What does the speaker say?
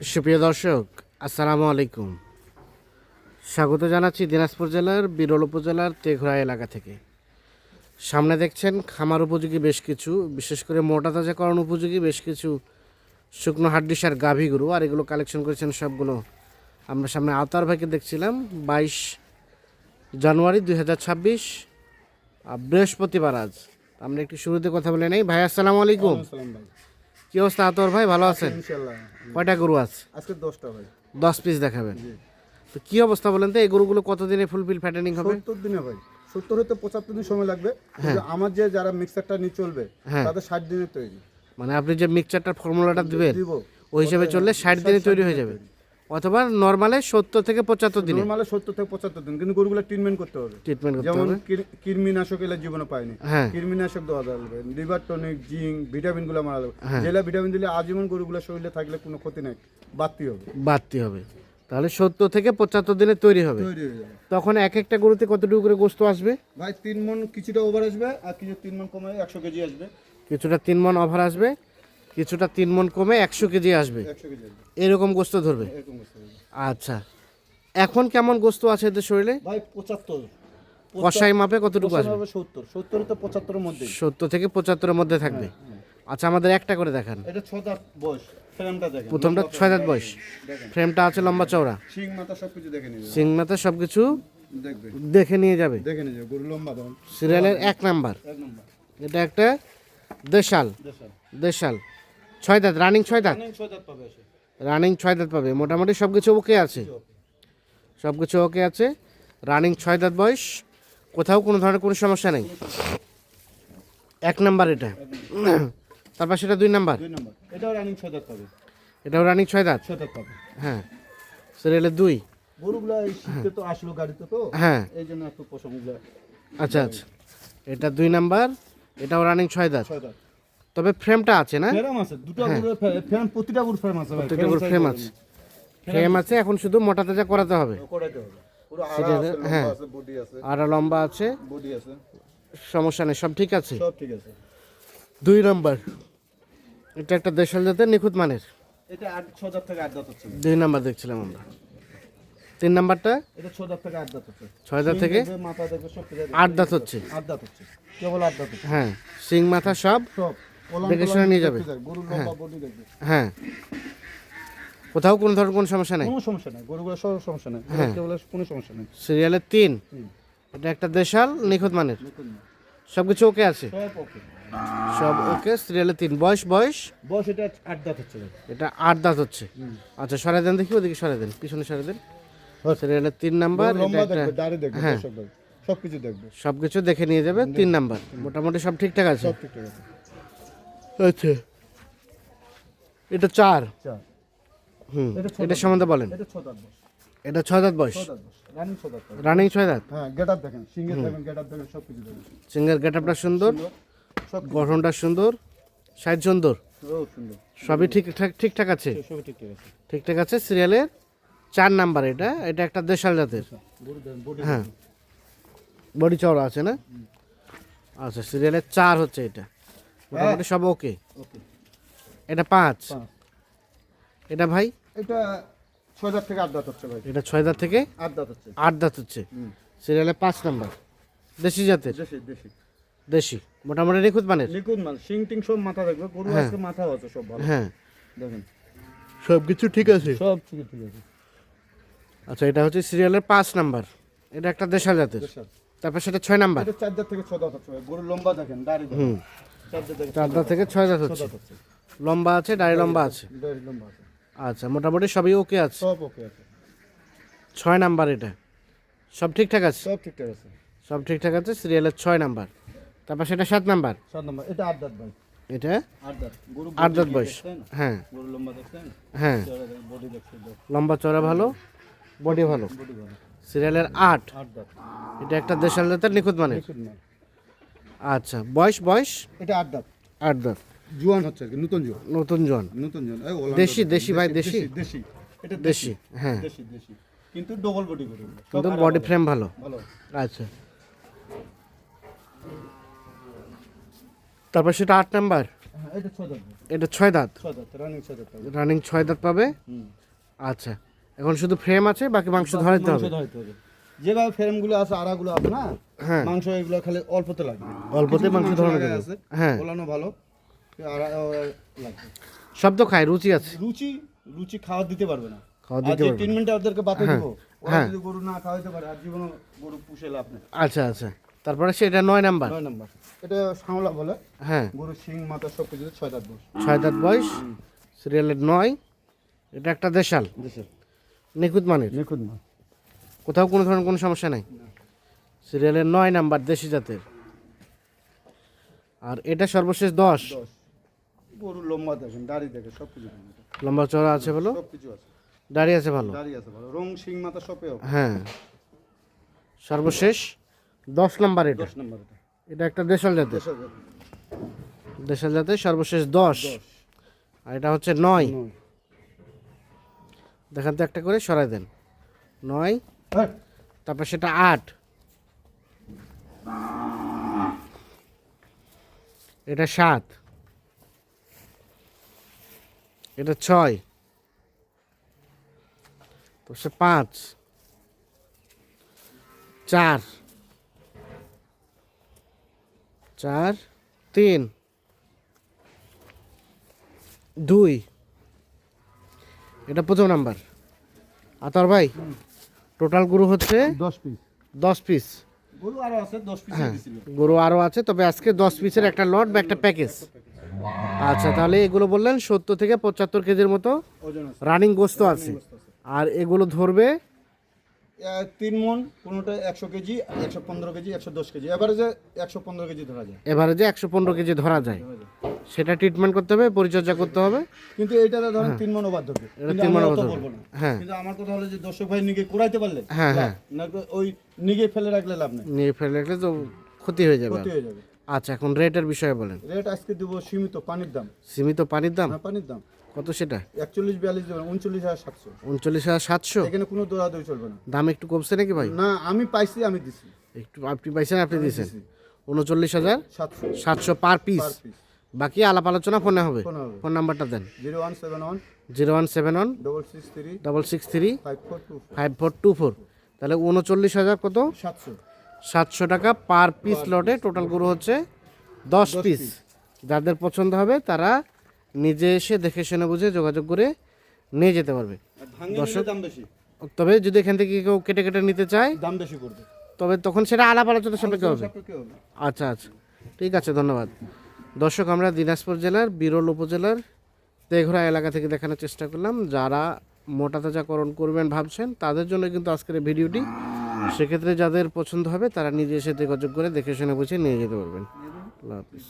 সুপ্রিয় দর্শক, আসসালামু আলাইকুম। স্বাগত জানাচ্ছি দিনাজপুর জেলার, বিরল উপজেলার তেঘরা এলাকা থেকে। সামনে দেখছেন খামার উপযোগী বেশ কিছু, বিশেষ করে মোটা তাজাকরণ উপযোগী বেশ কিছু শুকনো হাড্ডিসার গাভী গরু, আর এগুলো কালেকশন করেছেন সবগুলো আমরা সামনে আওতার ভাইকে দেখছিলাম। বাইশ জানুয়ারি দুই হাজার ছাব্বিশ বৃহস্পতিবার আজ। আমরা একটু শুরুতে কথা বলে নেই। ভাই, আসসালামু আলাইকুম। কি অবস্থা আতর ভাই? ভালো আছেন? কয়টা গরু আছে? আজকে দশটা ভাই। দশ পিস দেখাবেন। তো কি অবস্থা বলেন তো এই গরুগুলো কতদিনে ফুলফিল ফ্যাটেনিং হবে? সত্তর দিনে ভাই। সত্তর হতে পঁচাত্তর দিন সময় লাগবে। আমার যে যারা মিক্সারটা নিয়ে চলবে হ্যাঁ। তাদের ষাট দিনে তৈরি। মানে আপনি যে মিক্সারটার ফর্মুলাটা দিবেন ওই হিসাবে চললে ষাট দিনে তৈরি হয়ে যাবে। অথবা নর্মালে সত্তর থেকে পঁচাত্তর দিনে। নর্মালে সত্তর থেকে পঁচাত্তর দিন কিন্তু গরুগুলো ট্রিটমেন্ট করতে হবে। ট্রিটমেন্ট করতে যেমন কৃমিনাশক এলা জীবনে পায়নি। হ্যাঁ। কৃমিনাশক দেওয়া যাবে লিভার টনিক জিঙ্ক ভিটামিনগুলো মারা যাবে হ্যাঁ। যেগুলা ভিটামিন দিলে আজীবন গরুগুলো শরীরে থাকলে কোনো ক্ষতি নাই বাড়তি হবে। বাড়তি হবে। তাহলে সত্তর থেকে পঁচাত্তর দিনে তৈরি হবে। তখন এক একটা গরুতে কতটুকু করে গোস্ত আসবে? ভাই তিন মন কিছুটা ওভার আসবে আর কিছু তিন মন কমে একশো কেজি আসবে। কিছুটা তিন মন ওভার আসবে। কিছুটা তিন মন কমে একশো কেজি আসবে। এরকম গোস্ত ধরবে। আচ্ছা। এখন কেমন গোস্ত আছে এদের শরীরে? ভাই পঁচাত্তর। কষাই মাপে কতটুকু আসবে? সত্তর। সত্তর তো পঁচাত্তরের মধ্যে সত্তর থেকে পঁচাত্তরের মধ্যে থাকবে। আচ্ছা আমাদের একটা করে দেখান। এটা ছ দাঁত বয়স। ফ্রেমটা দেখেন। প্রথমটা ছয় দাঁত বয়স। ফ্রেমটা আছে লম্বা চওড়া। শিং মাথা সব কিছু দেখে নিবে। সিং মাথা সব কিছু দেখে নিয়ে যাবে। দেখে নিবে গরু লম্বা সিরিয়ালের এক নাম্বার। এক নম্বর। এটা একটা দেশাল। দেশাল। ছয় দাঁত রানিং ছয় দাঁত? রানিং ছয় দাঁত পাবে মোটামুটি সব কিছু ওকে আছে সব কিছু ওকে আছে। রানিং ছয় দাঁত বয়স। কোথাও কোনো ধরনের কোনো সমস্যা নেই। এক নাম্বার এটা। তারপর সেটা দুই নাম্বার। এটাও রানিং ছয় দাঁত পাবে। এটাও রানিং ছয় দাঁত? ছয় দাঁত পাবে। হ্যাঁ। সিরিয়ালের দুই। গরুগুলো শীতে তো আসলো গাড়িতে তো। হ্যাঁ। এই জন্য একটু পশমগুলো আচ্ছা আচ্ছা। এটা দুই নাম্বার। এটাও রানিং ছয় দাঁত। ছয় দাঁত। তবে ফ্রেমটা আছে না? ফ্রেম আছে দুটো ফ্রেম প্রতিটা গরু ফ্রেম আছে ভাই প্রত্যেকটা গরুর ফ্রেম আছে। ফ্রেম আছে এখন শুধু মোটা তাজা করাতে হবে। করাইতে হবে। পুরো সেটা আড়া আছে হ্যাঁ। লম্বা আছে বডি আছে। আর লম্বা আছে। বডি আছে। সমস্যা নেই সব ঠিক আছে? সব ঠিক আছে। দুই নাম্বার। এটা একটা দেশাল জাতের নিখুঁত মানের। এটা আট ছ দাঁত থেকে আট দাঁত হচ্ছে। দুই নাম্বার দেখছিলাম আমরা। তিন নাম্বারটা? এটা ছ দাঁত থেকে আট দাঁত হচ্ছে। ছয় দাঁত থেকে মাথা দেখবে সব আট দাঁত হচ্ছে। আট দাঁত হচ্ছে। কেবল আট দাঁত হ্যাঁ সিং মাথা সব? সব। দেখে শুনে নিয়ে যাবে। দেখবে। হ্যাঁ। কোথাও কোনো ধরনের কোনো সমস্যা নেই? কোনো সমস্যা নেই গরুগুলো সব সমস্যা নেই। হ্যাঁ। কোনো সমস্যা নেই। সিরিয়ালের তিন। এটা একটা দেশাল নিখুঁত মানের। সব কিছু ওকে আছে? সব ওকে। সব ওকে সিরিয়ালের তিন। বয়স বয়স? বয়স এটা আট দাঁত হচ্ছে এটা আট দাঁত হচ্ছে। আচ্ছা সরাই দেন দেখি ওদিকে সরাই দেন পিছনে সরাই দেন। সিরিয়ালের তিন নাম্বার হ্যাঁ। সব কিছু দেখবে। সব কিছু দেখে নিয়ে যাবে তিন নাম্বার। মোটামুটি সব ঠিকঠাক আছে? সব ঠিকঠাক আছে। আচ্ছা এটা চার। হুম। এটা সম্বন্ধে বলেন। এটা ছয় দাঁত বয়স। রানিং ছয় দাঁত হ্যাঁ গেট আপ দেখেন। সিঙ্গেল দেখেন গেট আপ দেখেন সব কিছু দেখেন। সিঙ্গের গেট আপটা সুন্দর। গঠনটা সুন্দর। সাইজ সুন্দর। সবই ঠিকঠাক ঠিকঠাক আছে। ঠিকঠাক আছে সিরিয়ালের চার নাম্বার এটা। এটা একটা দেশাল জাতের। হ্যাঁ। বডি চওড়া আছে না? আচ্ছা সিরিয়ালের চার হচ্ছে এটা। মোটামুটি সব ওকে। ওকে। এটা পাঁচ। এটা ভাই? এটা ছয় দাঁত থেকে আট দাঁত হচ্ছে ভাই। এটা ছয় দাঁত থেকে আট দাঁত হচ্ছে। আট দাঁত হচ্ছে। হুম। সিরিয়ালের পাঁচ নাম্বার। দেশি জাতের? দেশি দেশি। দেশি। মোটামুটি নিখুঁত মানের? লিকুইড মাল সিং টিং সব মাথা দেখবে গরু হ্যাঁ। আজকে মাথাও আছে সব ভালো। হ্যাঁ। দেখেন। সব কিছু ঠিক আছে? সব ঠিক ঠিক আছে। আচ্ছা এটা হচ্ছে সিরিয়ালের পাঁচ নাম্বার। এটা একটা দেশাল জাতের। তারপর সেটা ছয় নাম্বার। এটা চার দাঁত থেকে ছ দাঁত হচ্ছে ভাই। গরু লম্বা দেখেন দাড়ি দেখেন। হুম। চার দাঁত থেকে ছয় দাঁত হচ্ছে। লম্বা আছে দাড়ি লম্বা আছে? দাড়ি লম্বা আছে। আচ্ছা মোটামুটি সবই ওকে আছে? সব ওকে আছে। ছয় নাম্বার এটা? সব ঠিকঠাক আছে? সব ঠিকঠাক আছে। সব ঠিকঠাক আছে? সিরিয়ালের ছয় নাম্বার। তারপর সেটা সাত নাম্বার? সাত নম্বর। এটা আট দাঁত ভাই। এটা? আট দাঁত। বয়স। হ্যাঁ। হ্যাঁ। লম্বা চড়া ভালো? বডি ভালো সিরিয়ালের আট? এটা একটা দেশাল জাতের নিখুঁত মানে আচ্ছা বয়স বয়স? এটা আট দাঁত। আট দাঁত। জোয়ান হচ্ছে আর কি নতুন জোয়ান। নতুন জন নতুন জোয়ান। দেশি, দেশি ভাই, দেশি? দেশি এটা দেশি। হ্যাঁ। দেশি দেশি। কিন্তু ডবল বডি করে। কিন্তু বডি ফ্রেম ভালো। ভালো। আচ্ছা। তারপর সেটা আট নাম্বার? হ্যাঁ এটা ছয় দাঁত। রানিং ছয় দাঁত? পাবে। রানিং ছয় দাঁত পাবে? হুম। আচ্ছা। এখন শুধু ফ্রেম আছে বাকি মাংস ধরাইতে হবে। যেভাবে ফ্রেমগুলো আছে আড়াগুলো আছে না? হ্যাঁ। মাংস এগুলো খালি অল্পতে লাগবে। অল্পতে মাংস ধরানো। আছে হ্যাঁ। ওলানো ভালো আড়া লাগবে। সব তো খায় রুচি আছে। রুচি রুচি খাওয়া দিতে পারবে না। খাওয়া দিতে পারবে তিন মিনিটে ওদেরকে বাতে হ্যাঁ, দিব ওরা হ্যাঁ। যদি গরু না খাওয়াইতে পারে আর জীবনে গরু পুষে লাভ নেই। আচ্ছা আচ্ছা। তারপরে সেটা নয় নাম্বার। নয় নাম্বার। এটা শাওলা বলে। হ্যাঁ। গরু শিং মাথা সব কিছু ছয় দাঁত বয়স। ছয় দাঁত বয়স সিরিয়ালের নয়। এটা একটা দেশাল। দেশের নিখুঁত মানের। নিখুঁত না কোথাও কোনো ধরনের কোনো সমস্যা নাই? সিরিয়ালের নয় নাম্বার দেশি জাতের। আর এটা সর্বশেষ দশ? গরু লম্বা দেখেন দাড়ি দেখে সব কিছু লম্বা চড়া আছে বলো সব কিছু আছে। দাড়ি আছে ভালো? দাড়ি আছে ভালো। রং শিং মাথা সবেও। হ্যাঁ। সর্বশেষ দশ নাম্বার এটা। দশ নাম্বার এটা। এটা একটা দেশাল জাতের। দেশাল জাতের। সর্বশেষ দশ। আর এটা হচ্ছে নয়। দেখান তো একটা করে সরাই দেন। নয় তারপর সেটা আট। এটা সাত। এটা ছয়। তো সে পাঁচ। চার। চার, তিন। দুই। এটা প্রথম নাম্বার। আতর ভাই? টোটাল গরু হচ্ছে দশ পিস দশ পিস গরু আরও আছে দশ পিস হ্যাঁ গরু আরও আছে তবে আজকে দশ পিসের একটা লট বা একটা প্যাকেজ আচ্ছা তাহলে এগুলো বললেন সত্তর থেকে পঁচাত্তর কেজির মতো ওজন আছে। রানিং গোস্ত আছে। আর এগুলো ধরবে? তিন মন কোনোটা একশো কেজি একশো পনেরো কেজি একশো দশ কেজি। এভারেজে একশো পনেরো কেজি ধরা যায়। এভারেজে একশো পনেরো কেজি ধরা যায়। সেটা ট্রিটমেন্ট করতে হবে পরিচর্যা করতে হবে। কিন্তু এইটাতে ধরেন তিন মন ধরবে এটা তিন over বলব না। হ্যাঁ। কিন্তু আমার কথা হলো যে দর্শক ভাই নিগে কুড়াইতে পারলে হ্যাঁ, হ্যাঁ। না ওই নিগে ফেলে রাখলে লাভ নেই। নিয়ে ফেলে রাখলে তো ক্ষতি হয়ে যাবে। ক্ষতি হয়ে যাবে। আচ্ছা এখন রেটের বিষয়ে বলেন। রেট আজকে দেবো সীমিত পানির দাম। সীমিত পানির দাম? হ্যাঁ পানির দাম। কত সেটা? একচল্লিশ বিয়াল্লিশ দেবেন উনচল্লিশ হাজার সাতশো। উনচল্লিশ হাজার সাতশো? এখানে কোনো দৌড়াদৌড়ি চলবে না। দাম একটু কমছে নাকি ভাই? না আমি পাইছি আমি দিছি। একটু আপনি পাইছেন আপনি দিয়েছেন উনচল্লিশ হাজার সাতশো। সাতশো পার পিস বাকি আলাপ আলোচনা ফোনে হবে। ফোন নাম্বারটা দেন। Zero one seven one. Zero one seven one double six three. Double six three five four two five four. Two four তাহলে উনচল্লিশ হাজার কত? সাতশো। সাতশো টাকা পার পিস লটে টোটাল গরু হচ্ছে দশ পিস। যাদের পছন্দ হবে তারা নিজে এসে দেখে শুনে বুঝে যোগাযোগ করে নিয়ে যেতে পারবে। বেশি। তবে যদি এখান থেকে কেউ কেটে কেটে নিতে চায় দাম বেশি পড়বে। তবে তখন সেটা আলাপ আলোচনা সাপেক্ষে হবে। আচ্ছা আচ্ছা। ঠিক আছে ধন্যবাদ। দর্শক, আমরা দিনাজপুর জেলার, বিরল উপজেলার তেঘরা এলাকা থেকে দেখানোর চেষ্টা করলাম। যারা মোটা তাজাকরণ করবেন ভাবছেন, তাদের জন্য কিন্তু আজকের এই ভিডিওটি। সেক্ষেত্রে যাদের পছন্দ হবে, তারা নিজে এসে যোগাযোগ করে দেখে শুনে বুঝে নিয়ে যেতে পারবেন। আল্লাহ হাফিজ।